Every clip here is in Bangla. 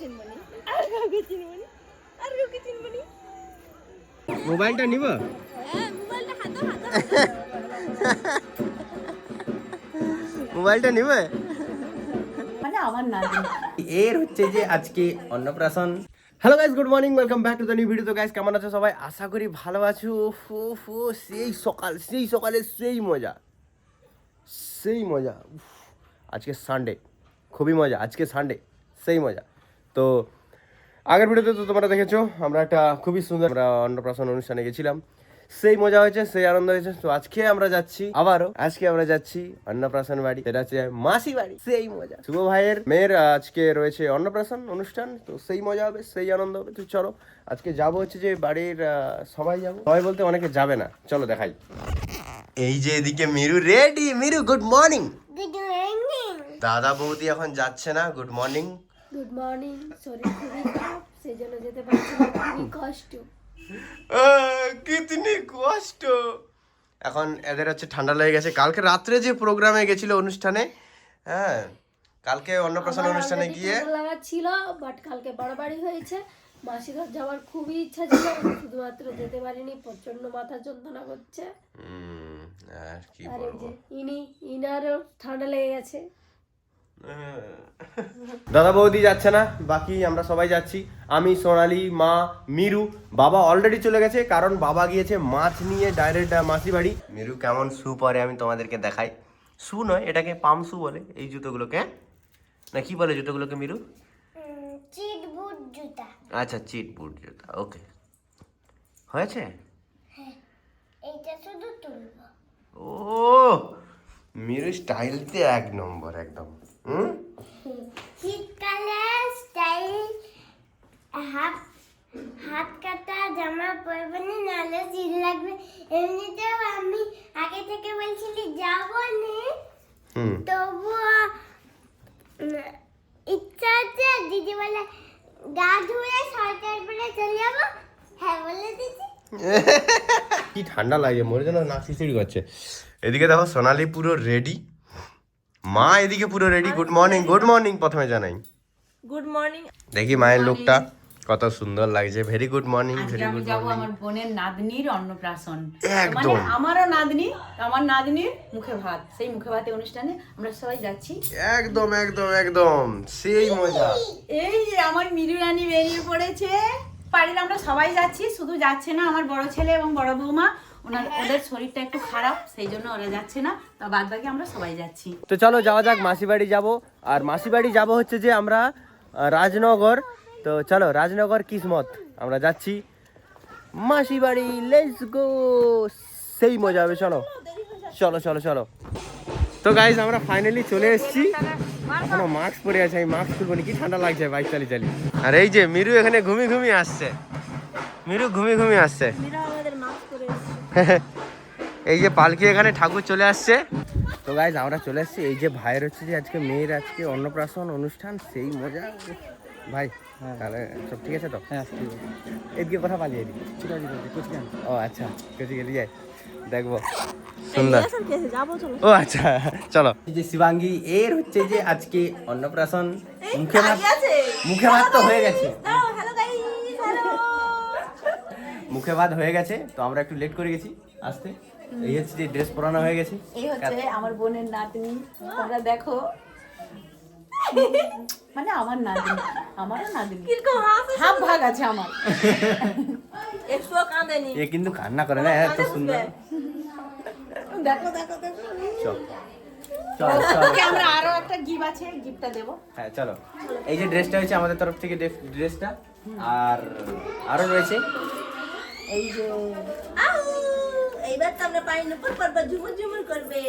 চিনবনি? আর কাউকে চিনবনি? আর কাউকে চিনবনি? মোবাইলটা নিব? হ্যাঁ মোবাইলটা হাতে হাতে নিবে? মানে আমার এর হচ্ছে যে আজকে অন্নপ্রাশন। Hello guys good morning welcome back to the new video তো গাইস কেমন আছো সবাই? আশা করি ভালো আছো। ফু ফু সেই সকাল সেই সকালে সেই মজা। সেই মজা। উফ, আজকে সানডে খুবই মজা। আজকে সানডে সেই মজা। তো আগের ভিডিওতে তো তোমরা দেখেছ আমরা একটা খুবই সুন্দর আমরা অন্নপ্রাশন অনুষ্ঠানে গেছিলাম। সেই মজা হয়েছে সেই আনন্দ হয়েছে তো আজকে আমরা যাচ্ছি আবারও আজকে আমরা যাচ্ছি অন্নপ্রাশন বাড়ি সেটা হচ্ছে মাসি বাড়ি সেই মজা। শুভ ভাইয়ের মেয়ের আজকে রয়েছে অন্নপ্রাশন অনুষ্ঠান তো সেই মজা হবে সেই আনন্দ হবে তো চলো আজকে যাব হচ্ছে যে বাড়ির সবাই যাব। সবাই বলতে অনেকে যাবে না চলো দেখাই। এই যে এদিকে Miru ready! Miru good morning. দাদা বৌদি এখন যাচ্ছে না গুড মর্নিং। গুড মর্নিং শরীর খুবই খারাপ সেই জন্য যেতে পারছি না। খুবই কষ্ট। কিতনি কষ্ট? এখন এদের হচ্ছে ঠান্ডা লেগে গেছে। কালকে রাত্রে যে প্রোগ্রামে গেছিল অনুষ্ঠানে হ্যাঁ কালকে অন্নপ্রাশন অনুষ্ঠানে গিয়ে লাগা ছিল বাট কালকে বাড়াবাড়ি হয়েছে। মাসিঘর যাওয়ার খুবই ইচ্ছা ছিল শুধুমাত্র যেতে পারিনি প্রচণ্ড মাথা যন্ত্রণা করছে। আর কি বলব? ইনি ইনারও ঠান্ডা লেগে গেছে। দাদা বৌদি যাচ্ছে না বাকি আমরা সবাই যাচ্ছি। আমি সোনালি মা মিরু বাবা অলরেডি চলে গেছে কারণ বাবা গিয়েছে মাছ নিয়ে ডাইরেক্ট মাসি বাড়ি মিরু কেমন শু পরে আমি তোমাদেরকে দেখাই। শু নয় এটাকে পাম শু বলে এই জুতোগুলোকে। না কি বলে জুতোগুলোকে মিরু? চিট বুট জুতা। আচ্ছা চিট বুট জুতা ওকে। হয়েছে? এইটা শুধু তুলবো। ও মিরু স্টাইলতে এক নম্বর একদম। হুম? শীতকালে স্টাইল হাত হাত কাটা জামা পরবে না নাহলে শীত লাগবে। এমনিতেও আমি আগে থেকে বলছিলি যাব নে তবুও ইচ্ছা আছে দিদি বলে গা ধুয়ে সোয়েটার পরে চলে যাব? হ্যাঁ বলে দিচ্ছি কি ঠান্ডা লাগে মরে যেন নাক শিশিড়ি করছে। এদিকে দেখো সোনালি পুরো রেডি মা এদিকে পুরো ready good morning good morning প্রথমে জানাই। গুড মর্নিং দেখি মায়ের লোকটা কত সুন্দর লাগছে। Very good morning very good যাব মর্নিং আমার বোনের নাতনির অন্নপ্রাশন। একদম। মানে আমারও নাতনি আমার নাতনির মুখে ভাত। সেই মুখে ভাতের অনুষ্ঠানে আমরা সবাই যাচ্ছি। একদম একদম একদম। সেই মজা। এই যে আমার মিরু রানী বেরিয়ে পড়েছে। বাড়ির আমরা সবাই যাচ্ছি শুধু যাচ্ছে না আমার বড় ছেলে এবং বড় বৌমা। ওনার ওদের শরীরটা একটু খারাপ সেই জন্য ওরা যাচ্ছে না। তা বাদ বাকি আমরা সবাই যাচ্ছি। তো চলো যাওয়া যাক মাসি বাড়ি যাব। আর মাসি বাড়ি যাব হচ্ছে যে আমরা রাজনগর। তো চলো রাজনগর কিসমত। আমরা যাচ্ছি। মাসি বাড়ি লেটস গো সেই মজা হবে চলো। চলো চলো চলো। তো গাইজ আমরা ফাইনালি চলে এসেছি। এখনও মাস্ক পরে আছে আমি মাস্ক খুলবো কি ঠান্ডা লাগছে বাইক চালিয়ে চালিয়ে। আর এই যে মিরু এখানে ঘুমি ঘুমি আসছে। মিরু ঘুমি ঘুমি আসছে। এই যে পালকি এখানে ঠাকুর চলে আসছে। তো গাইজ আমরা চলে আসছি এই যে ভাইয়ের হচ্ছে যে আজকে মেয়ের আজকে অন্নপ্রাশন অনুষ্ঠান সেই মজা। ভাই তাহলে সব ঠিক আছে তো? হ্যাঁ এদিকে কথা পালিয়ে এদিকে ও আচ্ছা কেজি গেলি যাই? দেখব। সুন্দর। যাব ও আচ্ছা চলো। এই যে শিবাঙ্গী এর হচ্ছে যে আজকে অন্নপ্রাশন। মুখে ভাত মুখে ভাত তো হয়ে গেছে হ্যালো গাইস হ্যালো মুখে ভাত হয়ে গেছে তো আমরা একটু লেট করে গেছি আসতে। এই হচ্ছে যে ড্রেস পরানো হয়ে গেছে। এই হচ্ছে আমার বোনের নাতনি। তোমরা দেখো। মানে আমার নাতনি। আমারও নাতনি। কীরকম হাসি হাফ ভাগ আছে আমার। একটুও কাঁদেনি। এ কিন্তু কান্না করে না এত সুন্দর। দেখো দেখো দেখো। চল। চল চল। আমরা আরও একটা গিফট আছে গিফটটা দেবো। হ্যাঁ চলো। এই যে ড্রেসটা হয়েছে আমাদের তরফ থেকে ড্রেসটা আর আরও রয়েছে। এই যে আউ এইবার তো আমরা পাই নুপুর পরপর ঝুমুর ঝুমুর করবে।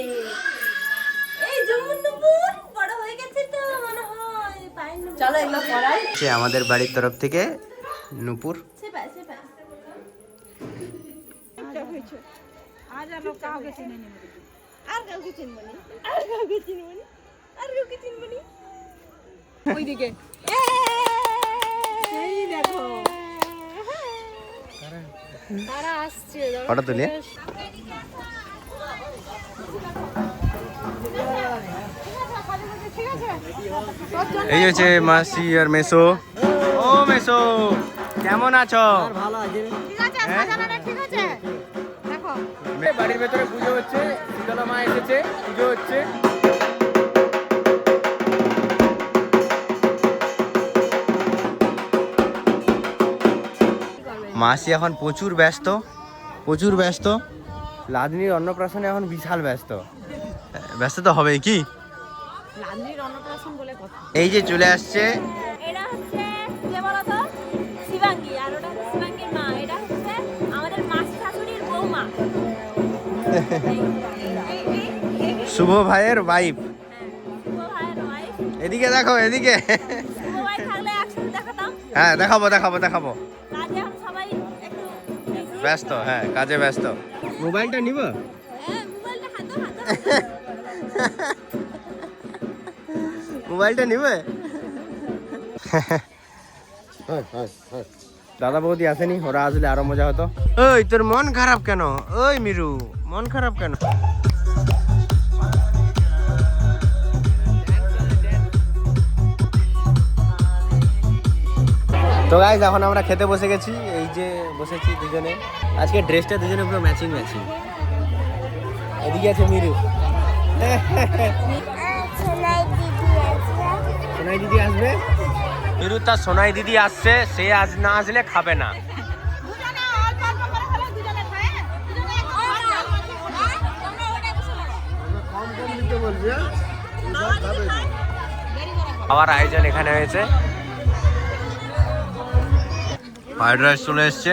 এই ঝুমুর নুপুর বড় হয়ে গেছে তো মনে হয় নুপুর। চলো এগুলো পড়াই সে আমাদের বাড়ির তরফ থেকে নুপুর। সে পায় আজ আমরা কাউকে চিনি নি আর কাউকে চিনবো নি। আর কাউকে চিনবো নি। আর কাউকে চিনবো নি। ওইদিকে। এই দেখো। তারা আসছে ফটো তুলি এই হচ্ছে মাসি আর মেসো। ও মেসো কেমন আছো? ঠিক আছে হ্যাঁ? ঠিক আছে দেখো বাড়ির ভেতরে পুজো হচ্ছে শীতলা মা এসেছে পুজো হচ্ছে। মাসি এখন প্রচুর ব্যস্ত। প্রচুর ব্যস্ত। লাদনির অন্নপ্রাশনে এখন বিশাল ব্যস্ত। ব্যস্ত তো হবেই কি? লান্দির অন্নপ্রাশন বলে কথা। এই যে চলে আসছে। শুভ ভাইয়ের ওয়াইফ হ্যাঁ, শুভ ভাইয়ের wife। এদিকে দেখো এদিকে। শুভ ভাই থাকলে একসাথে দেখাতাম। হ্যাঁ দেখাবো দেখাবো দেখাবো। ব্যস্ত হ্যাঁ কাজে ব্যস্ত। মোবাইলটা নিব? হ্যাঁ, মোবাইলটা হাতে হাতে নিবে? দাদা বৌদি আসেনি ওরা আসলে আরও মজা হতো। ওই তোর মন খারাপ কেন? ওই মিরু মন খারাপ কেন? তো গাইজ এখন আমরা খেতে বসে গেছি। বসেছি দুজনে। আজকে ড্রেসটা দুজনে পুরো ম্যাচিং ম্যাচিং এদিকে আছে মিরু। সোনাই দিদি আছে সোনাই দিদি আসবে? মিরু তার সোনাই দিদি আসছে সে আজ না আসলে খাবে না। দুজনে অল্প অল্প করে খেলে দুজনে খায় দুজনে একটু খাওয়ার আয়োজন এখানে হয়েছে। ফ্রাইড রাইস চলে এসছে।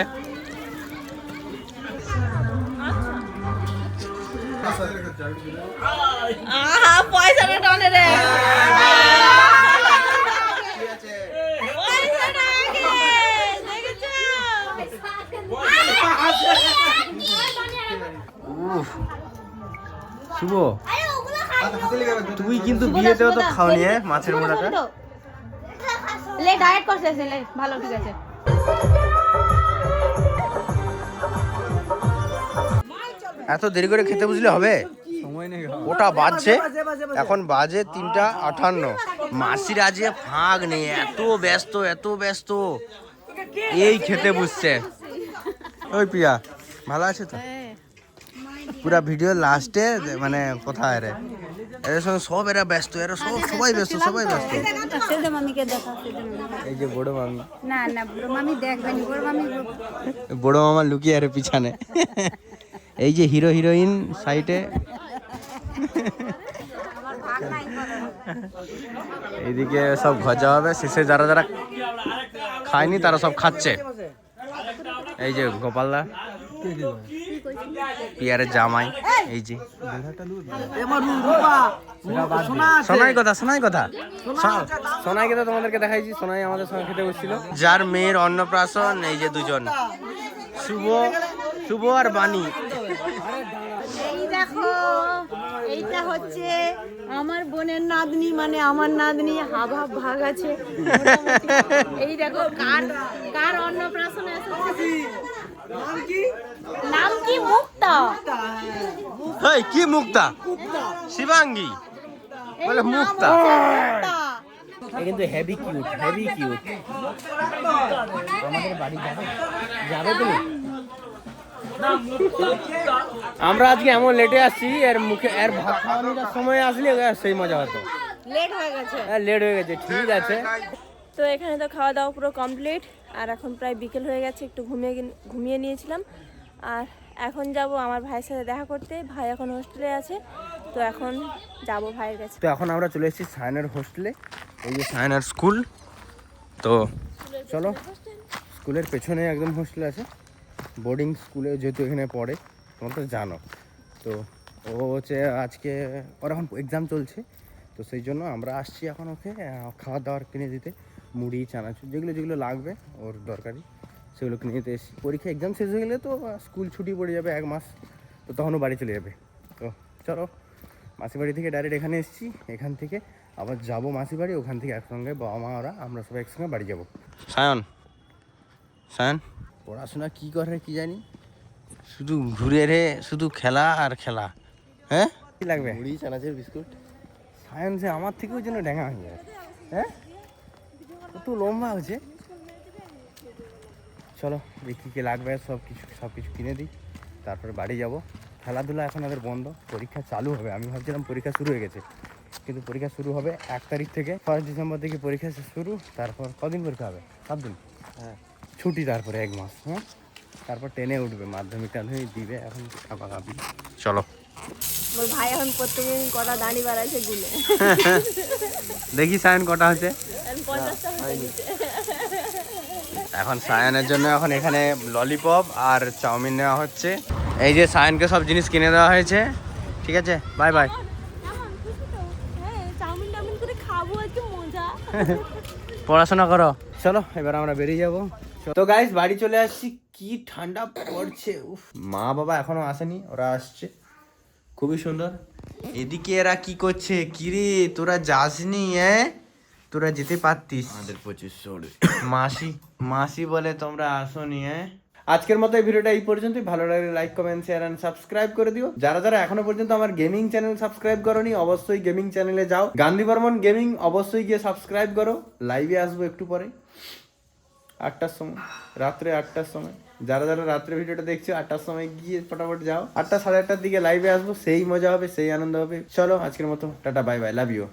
পয়সাটা টানে রে। শুভ। তুই কিন্তু বিয়েতেও তো খাওনি হ্যাঁ মাছের মোড়াটা? লে ডায়েট করছে ভালো ঠিক আছে। এত দেরি করে খেতে বুঝলে হবে? ওটা বাজছে। এখন বাজে তিনটা আঠান্ন। মাসির আজকে ফাঁক নেই এত ব্যস্ত এত ব্যস্ত। এই খেতে বুঝছে। ওই প্রিয়া ভালো আছে তো? পুরা ভিডিও লাস্টে মানে কোথায় রে? এদের সঙ্গে সব এরা ব্যস্ত এরা সব সবাই ব্যস্ত সবাই ব্যস্ত। সেজে মামিকে দেখা এই যে বড় মামি। না না বুড়ো মামি দেখবেনি বুড়ো মামি বড় মামা লুকিয়ে আরে পিছনে। এই যে হিরো হিরোইন সাইটে। এইদিকে সব ভজা হবে শেষে যারা যারা খায়নি তারা সব খাচ্ছে। এই যে গোপালদা পিয়ারের জামাই এই যে। সোনাই কথা সোনাই কথা। শোন- সোনাইকে তো তোমাদেরকে দেখাইছি সোনাই আমাদের সঙ্গে খেতে বসছিল। যার মেয়ের অন্নপ্রাশন এই যে দুজন। শুভ শুভ আর বাণী। এই দেখো এইটা হচ্ছে আমার বোনের নাতনি মানে আমার নাতনি হাভাব ভাগ আছে। এই দেখো কার কার অন্নপ্রাশন এসেছে নাম কি? মুক্তা? এই কি মুক্তা? শিবাঙ্গী। বলে মুক্তা। কিন্তু হেভি কিউট হেভি কিউট আমাদের বাড়ি যাবে। যাবে তুমি? আমরা আজকে এমন লেটে আসছি এর মুখে এর ভাত খাওয়ানোর সময় আসলে সেই মজা হতো। লেট হয়ে গেছে। লেট হয়ে গেছে ঠিক আছে। তো এখানে তো খাওয়া দাওয়া পুরো কমপ্লিট আর এখন প্রায় বিকেল হয়ে গেছে, একটু ঘুমিয়ে ঘুমিয়ে নিয়েছিলাম। আর এখন যাব আমার ভাইয়ের সাথে দেখা করতে, ভাই এখন হোস্টেলে আছে, তো এখন যাব ভাইয়ের কাছে। তো এখন আমরা চলে এসেছি সায়নের হোস্টেলে এই যে সায়নের স্কুল তো চলো স্কুলের পেছনে একদম হোস্টেল আছে। বোর্ডিং স্কুলে যেহেতু এখানে পড়ে, তোমরা তো জানো। তো ও হচ্ছে আজকে, ওর এখন এক্সাম চলছে, তো সেই জন্য আমরা আসছি এখন ওকে খাওয়া দাওয়ার কিনে দিতে। মুড়ি চানাচুর যেগুলো যেগুলো লাগবে ওর দরকারি সেগুলো কিনে দিতে এসেছি পরীক্ষা এক্সাম শেষ হয়ে গেলে তো স্কুল ছুটি পড়ে যাবে এক মাস তো তখনও বাড়ি চলে যাবে। তো চলো মাসি বাড়ি থেকে ডাইরেক্ট এখানে এসেছি এখান থেকে আবার যাব মাসি বাড়ি ওখান থেকে একসঙ্গে বাবা মা ওরা আমরা সবাই একসঙ্গে বাড়ি যাব। সায়ন সায়ন? পড়াশোনা কি করে কি জানি? শুধু ঘুরে রে শুধু খেলা আর খেলা। হ্যাঁ? কি লাগবে? মুড়ি চানাচুর বিস্কুট? সায়ন সে আমার থেকেও যেন ড্যাঙা হয়ে যায়। হ্যাঁ? কত লম্বা হচ্ছে চলো দেখি কি লাগবে সব কিছু সব কিছু কিনে দিই। তারপরে বাড়ি যাব। খেলাধুলা এখন আমাদের বন্ধ। পরীক্ষা চালু হবে। আমি ভাবছিলাম পরীক্ষা শুরু হয়ে গেছে। কিন্তু পরীক্ষা শুরু হবে এক তারিখ থেকে। ফার্স্ট ডিসেম্বর থেকে পরীক্ষা শুরু। তারপর কদিন পরীক্ষা হবে? সাত দিন? হ্যাঁ। ছুটি তারপরে এক মাস হ্যাঁ? তারপর টেনে উঠবে। মাধ্যমিক টাধ্যমিক দিবে। এখন চলো। মোর ভাই এখন প্রত্যেকদিন কটা দাঁড়ি বাড়াইছে গুলে। দেখি সায়ন কটা হচ্ছে এখন সায়নের জন্য এখন এখানে ললিপপ আর চাউমিন নেওয়া হচ্ছে। এই যে সায়নকে সব জিনিস কিনে দেওয়া হয়েছে। ঠিক আছে বাই বাই। কেমন? খুশি তো? হ্যাঁ চাউমিন খাব পড়াশোনা করো। চলো এবার আমরা বেরিয়ে যাব। তো গাইস বাড়ি চলে আসছি। কি ঠান্ডা পড়ছে উফ। মা বাবা এখনও আসেনি ওরা আসছে। খুবই সুন্দর। এদিকে এরা কি করছে? কিরে তোরা যাসনি হ্যাঁ তোরা যেতে পারতিস। আমাদের পঁচিশ মাসি মাসি বলে তোমরা আসনি হ্যাঁ আজকের মতো এই ভিডিওটা এই পর্যন্তই। ভালো লাগলে like comment share and subscribe করে দিও। যারা যারা এখনও পর্যন্ত আমার গেমিং চ্যানেল সাবস্ক্রাইব করনি অবশ্যই গেমিং চ্যানেলে যাও। গান্ধী বর্মন গেমিং অবশ্যই গিয়ে সাবস্ক্রাইব করো। লাইভে আসব একটু পরে। আটটার সময় রাত্রে আটটার সময়। যারা যারা রাত্রে ভিডিওটা দেখছ, আটটার সময় গিয়ে ফটাফট যাও। আটটা সাড়ে আটটার দিকে লাইভে আসব, সেই মজা হবে, সেই আনন্দ হবে। চলো, আজকের মতো, tata bye bye love you